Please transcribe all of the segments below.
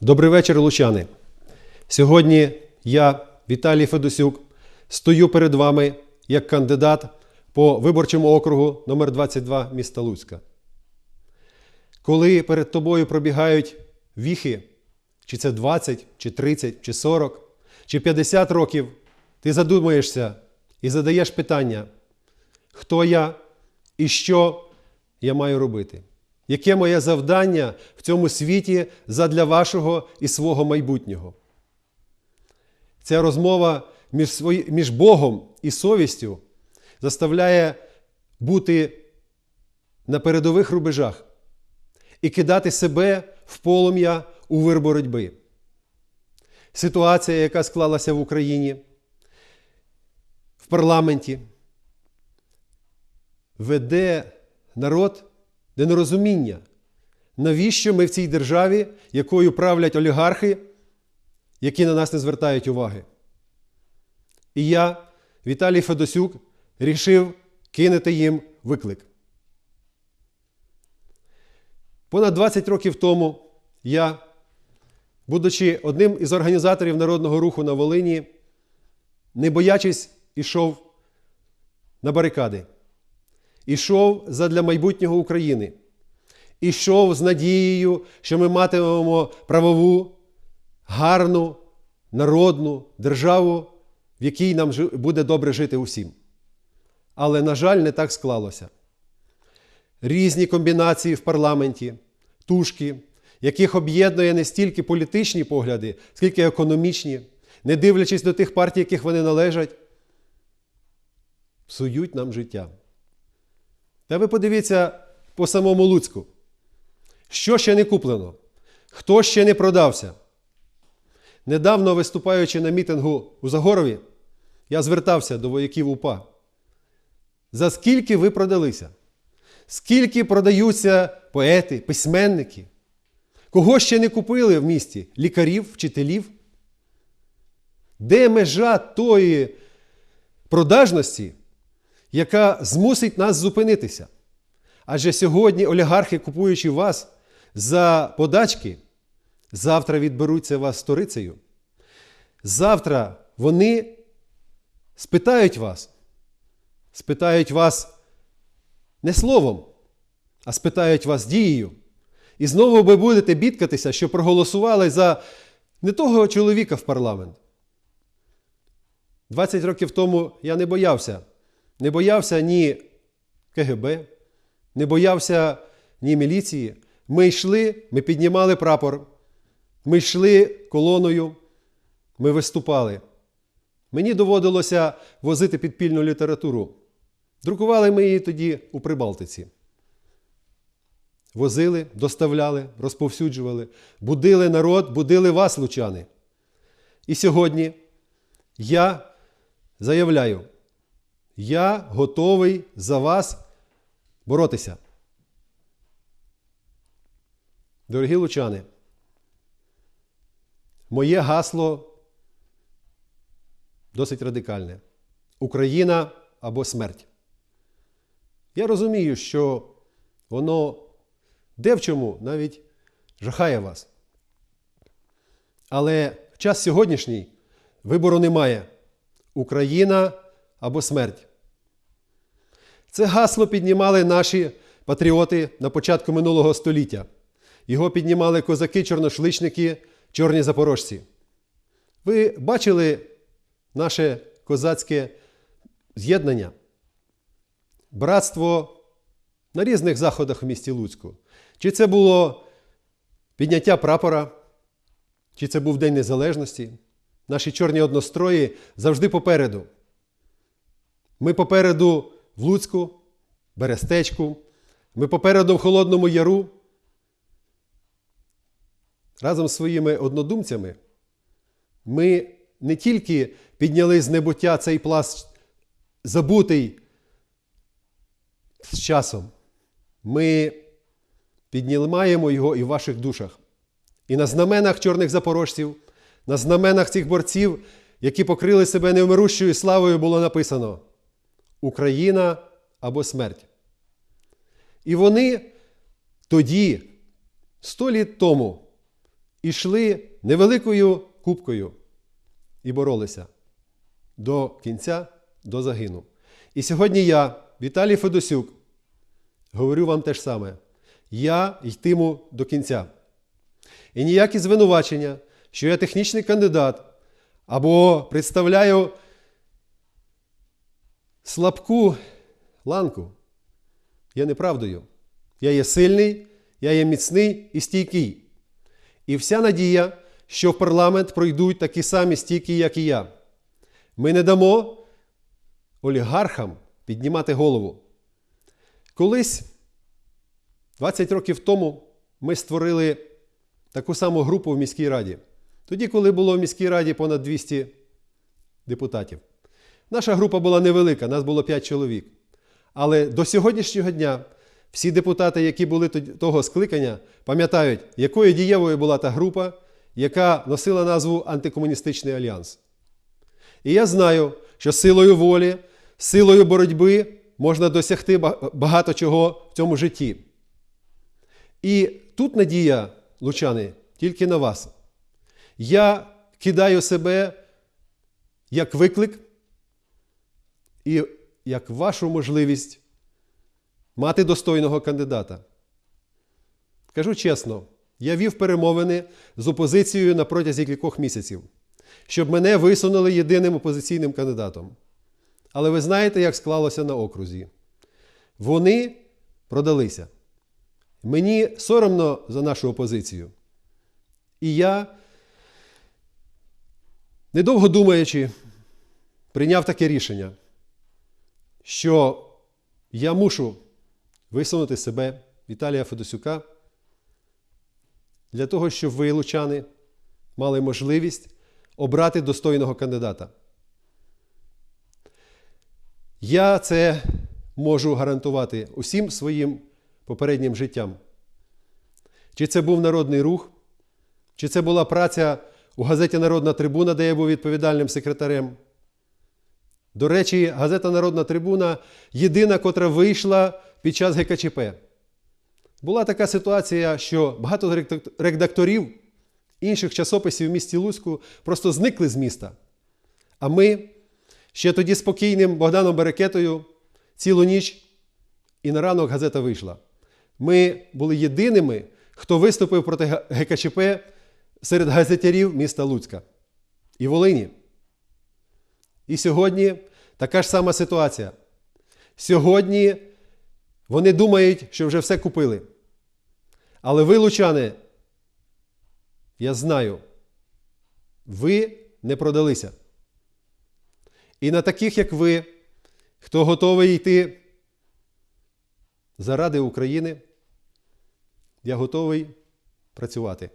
Добрий вечір, лучани. Сьогодні я, Віталій Федосюк, стою перед вами як кандидат по виборчому округу номер 22 міста Луцька. Коли перед тобою пробігають віхи, чи це 20, чи 30, чи 40, чи 50 років, ти задумаєшся і задаєш питання, хто я і що я маю робити? Яке моє завдання в цьому світі задля вашого і свого майбутнього? Ця розмова між, свої, між Богом і совістю заставляє бути на передових рубежах і кидати себе в полум'я у вир боротьби. Ситуація, яка склалася в Україні, в парламенті, веде народ до нерозуміння, навіщо ми в цій державі, якою правлять олігархи, які на нас не звертають уваги. І я, Віталій Федосюк, рішив кинути їм виклик. Понад 20 років тому я, будучи одним із організаторів народного руху на Волині, не боячись, ішов на барикади. Ішов задля майбутнього України. Ішов з надією, що ми матимемо правову, гарну, народну державу, в якій нам буде добре жити усім. Але, на жаль, не так склалося. Різні комбінації в парламенті, тушки, яких об'єднує не стільки політичні погляди, скільки економічні, не дивлячись до тих партій, яких вони належать, псують нам життя. Та ви подивіться по самому Луцьку. Що ще не куплено? Хто ще не продався? Недавно виступаючи на мітингу у Загорові, я звертався до вояків УПА. За скільки ви продалися? Скільки продаються поети, письменники? Кого ще не купили в місті? Лікарів, вчителів? Де межа тої продажності, яка змусить нас зупинитися? Адже сьогодні олігархи, купуючи вас за подачки, завтра відберуться вас сторицею. Завтра вони спитають вас, спитають вас не словом, а спитають вас дією. І знову ви будете бідкатися, що проголосували за не того чоловіка в парламент. 20 років тому я не боявся. Не боявся ні КГБ, не боявся ні міліції. Ми йшли, ми піднімали прапор, ми йшли колоною, ми виступали. Мені доводилося возити підпільну літературу. Друкували ми її тоді у Прибалтиці. Возили, доставляли, розповсюджували, будили народ, будили вас, лучани. І сьогодні я заявляю, я готовий за вас боротися. Дорогі лучани, моє гасло досить радикальне: Україна або смерть. Я розумію, що воно де в чому навіть жахає вас. Але в час сьогоднішній вибору немає. Україна або смерть. Це гасло піднімали наші патріоти на початку минулого століття. Його піднімали козаки-чорношличники, чорні запорожці. Ви бачили наше козацьке з'єднання, братство на різних заходах в місті Луцьку. Чи це було підняття прапора, чи це був День Незалежності. Наші чорні однострої завжди попереду. Ми попереду в Луцьку, Берестечку, ми попереду в Холодному Яру. Разом з своїми однодумцями ми не тільки підняли з небуття цей пласт забутий з часом, ми піднімаємо його і в ваших душах. І на знаменах чорних запорожців, на знаменах цих борців, які покрили себе невмирущою славою, було написано Україна або смерть. І вони тоді, сто літ тому, йшли невеликою купкою і боролися до кінця, до загину. І сьогодні я, Віталій Федосюк, говорю вам те ж саме. Я йтиму до кінця. І ніякі звинувачення, що я технічний кандидат або представляю слабку ланку, є неправдою. Я є сильний, я є міцний і стійкий. І вся надія, що в парламент пройдуть такі самі стійкі, як і я. Ми не дамо олігархам піднімати голову. Колись, 20 років тому, ми створили таку саму групу в міській раді. Тоді, коли було в міській раді понад 200 депутатів. Наша група була невелика, нас було 5 чоловік. Але до сьогоднішнього дня всі депутати, які були того скликання, пам'ятають, якою дієвою була та група, яка носила назву Антикомуністичний альянс. І я знаю, що силою волі, силою боротьби можна досягти багато чого в цьому житті. І тут надія, лучани, тільки на вас. Я кидаю себе як виклик і як вашу можливість мати достойного кандидата. Кажу чесно, я вів перемовини з опозицією на протязі кількох місяців, щоб мене висунули єдиним опозиційним кандидатом. Але ви знаєте, як склалося на окрузі. Вони продалися. Мені соромно за нашу опозицію. І я, недовго думаючи, прийняв таке рішення, що я мушу висунути себе, Віталія Федосюка, для того, щоб ви, лучани, мали можливість обрати достойного кандидата. Я це можу гарантувати усім своїм попереднім життям. Чи це був народний рух, чи це була праця у газеті Народна трибуна, де я був відповідальним секретарем. До речі, газета Народна трибуна єдина, котра вийшла під час ГКЧП. Була така ситуація, що багато редакторів інших часописів в місті Луцьку просто зникли з міста. А ми ще тоді спокійним Богданом Берекетою цілу ніч і на ранок газета вийшла. Ми були єдиними, хто виступив проти ГКЧП серед газетярів міста Луцька і Волині. І сьогодні така ж сама ситуація. Сьогодні вони думають, що вже все купили. Але ви, лучани, я знаю, ви не продалися. І на таких, як ви, хто готовий йти заради України, я готовий працювати.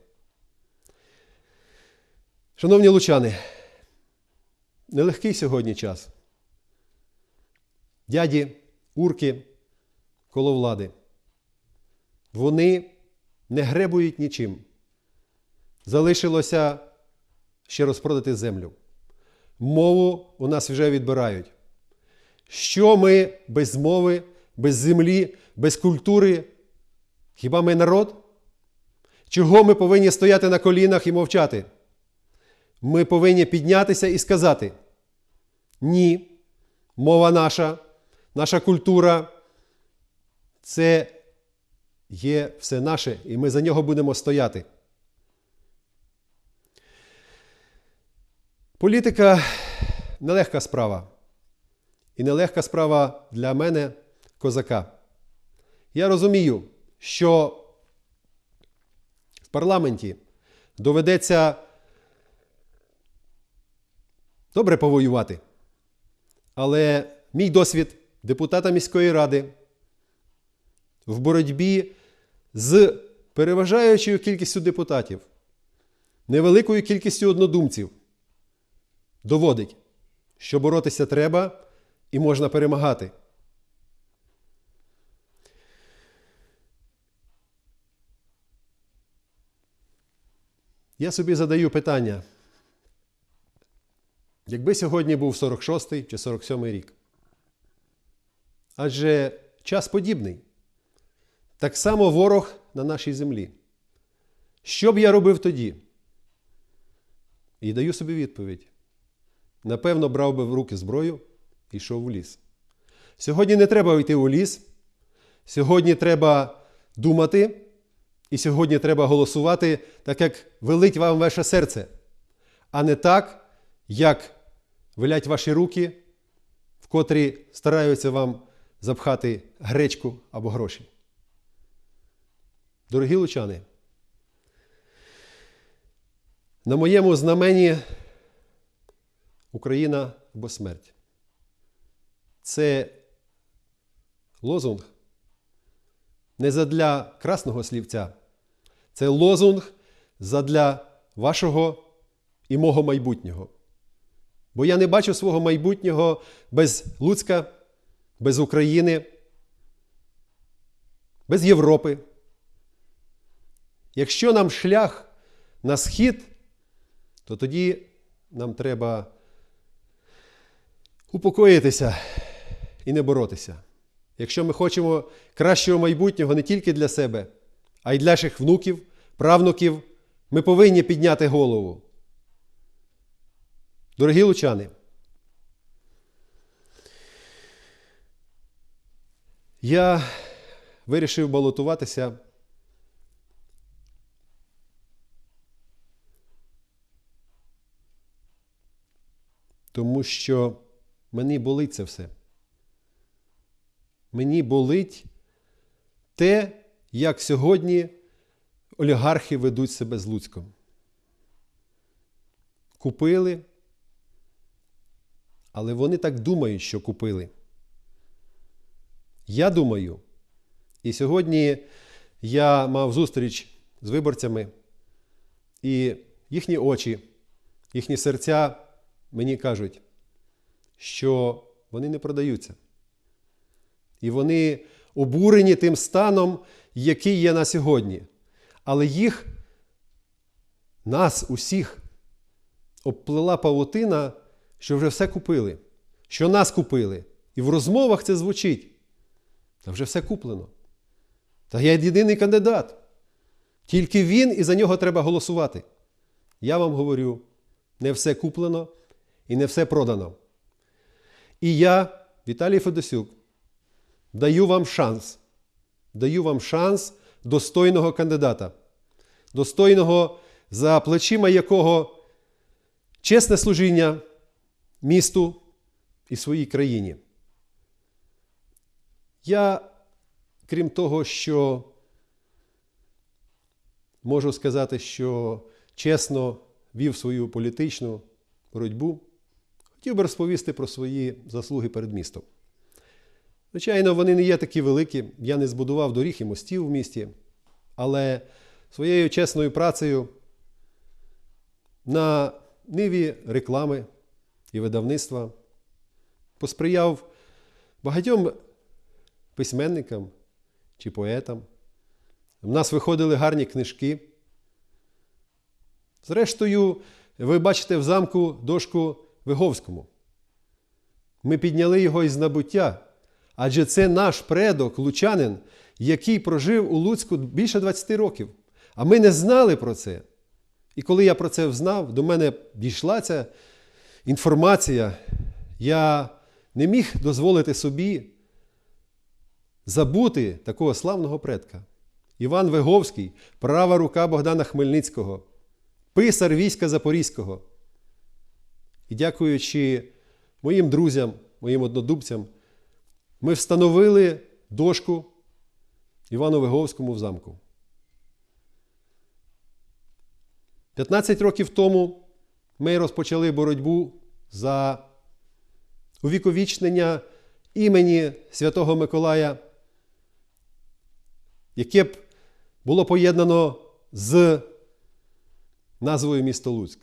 Шановні лучани, нелегкий сьогодні час. Дяді, урки коло влади. Вони не гребують нічим. Залишилося ще розпродати землю. Мову у нас вже відбирають. Що ми без мови, без землі, без культури? Хіба ми народ? Чого ми повинні стояти на колінах і мовчати? Ми повинні піднятися і сказати: ні, мова наша, наша культура це є все наше, і ми за нього будемо стояти. Політика нелегка справа. І нелегка справа для мене, козака. Я розумію, що в парламенті доведеться добре повоювати. Але мій досвід депутата міської ради в боротьбі з переважаючою кількістю депутатів, невеликою кількістю однодумців доводить, що боротися треба і можна перемагати. Я собі задаю питання. Якби сьогодні був 46-й чи 47-й рік. Адже час подібний. Так само ворог на нашій землі. Що б я робив тоді? І даю собі відповідь. Напевно, брав би в руки зброю і йшов у ліс. Сьогодні не треба йти у ліс. Сьогодні треба думати, і сьогодні треба голосувати так, як велить вам ваше серце, а не так, як велять ваші руки, в котрі стараються вам запхати гречку або гроші. Дорогі лучани, на моєму знамені Україна або смерть. Це лозунг не задля красного слівця, це лозунг задля вашого і мого майбутнього. Бо я не бачу свого майбутнього без Луцька, без України, без Європи. Якщо нам шлях на схід, то тоді нам треба упокоїтися і не боротися. Якщо ми хочемо кращого майбутнього не тільки для себе, а й для наших внуків, правнуків, ми повинні підняти голову. Дорогі лучани, я вирішив балотуватися. Тому що мені болить це все. Мені болить те, як сьогодні олігархи ведуть себе з Луцьком. Купили, але вони так думають, що купили. Я думаю, і сьогодні я мав зустріч з виборцями, і їхні очі, їхні серця мені кажуть, що вони не продаються. І вони обурені тим станом, який є на сьогодні. Але їх, нас, усіх, обплила павутина, що вже все купили, що нас купили. І в розмовах це звучить. Та вже все куплено. Та я єдиний кандидат. Тільки він і за нього треба голосувати. Я вам говорю, не все куплено і не все продано. І я, Віталій Федосюк, даю вам шанс. Даю вам шанс достойного кандидата, достойного, за плечима якого чесне служіння місту і своїй країні. Я, крім того, що можу сказати, що чесно вів свою політичну боротьбу, хотів би розповісти про свої заслуги перед містом. Звичайно, вони не є такі великі. Я не збудував доріг і мостів в місті, але своєю чесною працею на ниві реклами і видавництва посприяв багатьом письменникам чи поетам. В нас виходили гарні книжки. Зрештою, ви бачите в замку дошку Виговському. Ми підняли його із набуття, адже це наш предок, лучанин, який прожив у Луцьку більше 20 років. А ми не знали про це. І коли я про це взнав, до мене дійшла ця інформація, я не міг дозволити собі забути такого славного предка. Іван Виговський, права рука Богдана Хмельницького, писар війська Запорізького. І дякуючи моїм друзям, моїм однодубцям, ми встановили дошку Івану Виговському в замку. 15 років тому ми розпочали боротьбу за увіковічнення імені Святого Миколая, яке б було поєднано з назвою місто Луцьк.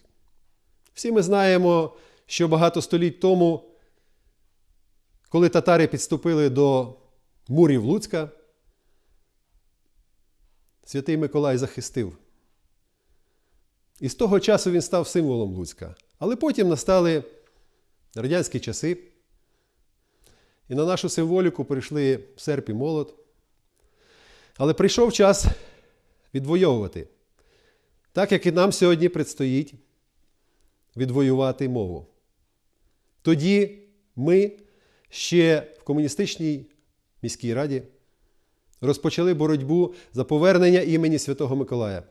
Всі ми знаємо, що багато століть тому, коли татари підступили до мурів Луцька, святий Миколай захистив. І з того часу він став символом Луцька. Але потім настали радянські часи, і на нашу символіку прийшли серп і молот. Але прийшов час відвоювати. Так як і нам сьогодні предстоїть відвоювати мову. Тоді ми ще в комуністичній міській раді розпочали боротьбу за повернення імені Святого Миколая.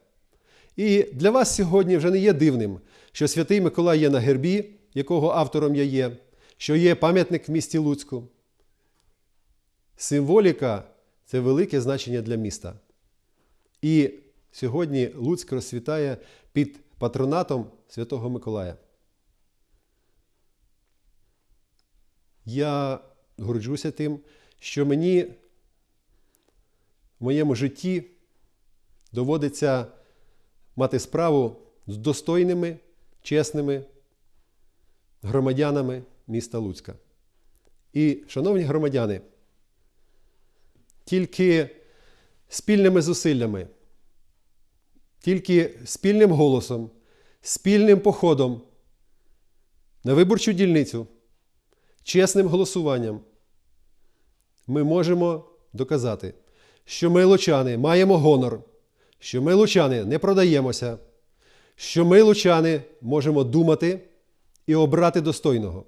І для вас сьогодні вже не є дивним, що Святий Миколай є на гербі, якого автором я є, що є пам'ятник в місті Луцьку. Символіка це велике значення для міста. І сьогодні Луцьк розцвітає під патронатом Святого Миколая. Я горджуся тим, що мені в моєму житті доводиться мати справу з достойними, чесними громадянами міста Луцька. І, шановні громадяни, тільки спільними зусиллями, тільки спільним голосом, спільним походом на виборчу дільницю, чесним голосуванням ми можемо доказати, що ми, лучани, маємо гонор, що ми, лучани, не продаємося, що ми, лучани, можемо думати і обрати достойного.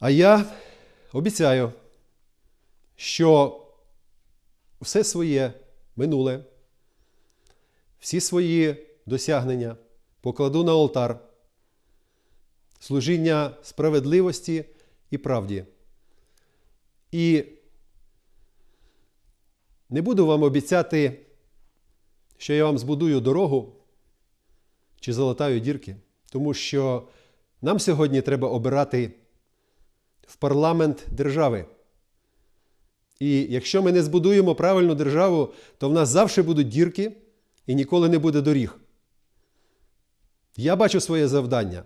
А я обіцяю, що все своє минуле, всі свої досягнення покладу на алтар служіння справедливості і правді. І не буду вам обіцяти, що я вам збудую дорогу чи залатаю дірки, тому що нам сьогодні треба обирати в парламент держави. І якщо ми не збудуємо правильну державу, то в нас завжди будуть дірки і ніколи не буде доріг. Я бачу своє завдання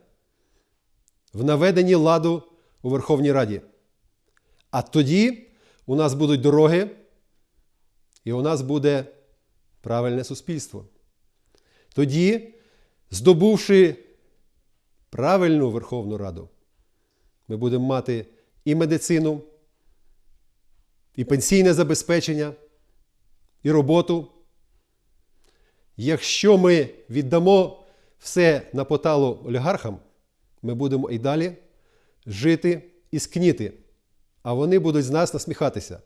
в наведенні ладу у Верховній Раді. А тоді у нас будуть дороги, і у нас буде правильне суспільство. Тоді, здобувши правильну Верховну Раду, ми будемо мати і медицину, і пенсійне забезпечення, і роботу. Якщо ми віддамо все на поталу олігархам, ми будемо і далі жити і скніти, а вони будуть з нас насміхатися.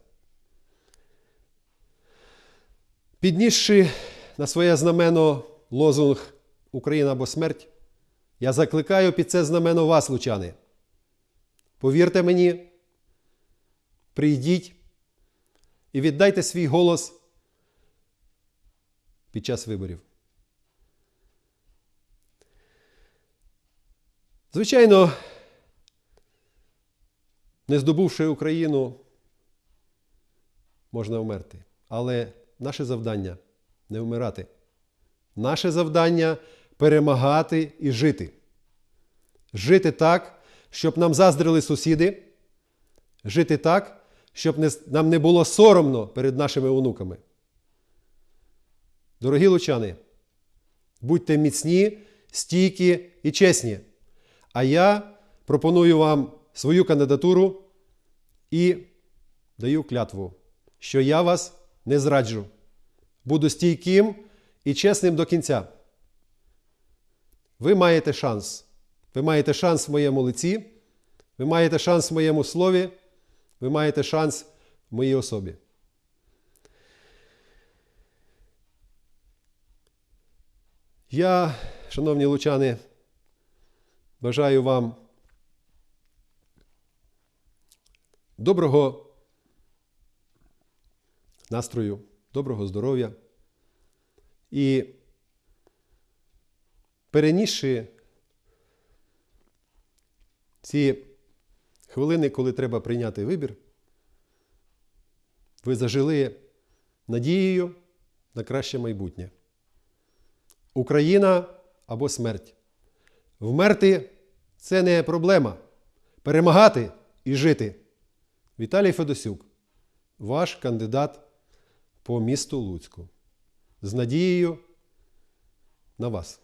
Піднісши на своє знамено лозунг Україна або смерть, я закликаю під це знамено вас, лучани. Повірте мені, прийдіть і віддайте свій голос під час виборів. Звичайно, не здобувши Україну, можна вмерти. Але наше завдання не вмирати. Наше завдання перемагати і жити. Жити так, щоб нам заздрили сусіди. Жити так, щоб не, нам не було соромно перед нашими онуками. Дорогі лучани, будьте міцні, стійкі і чесні. А я пропоную вам свою кандидатуру і даю клятву, що я вас не зраджу. Буду стійким і чесним до кінця. Ви маєте шанс. Ви маєте шанс в моєму лиці, ви маєте шанс в моєму слові, ви маєте шанс в моїй особі. Я, шановні лучани, бажаю вам доброго настрою, доброго здоров'я і перенісши ці хвилини, коли треба прийняти вибір, ви зажили надією на краще майбутнє. Україна або смерть. Вмерти це не проблема. Перемагати і жити. Віталій Федосюк, ваш кандидат по місту Луцьку. З надією на вас.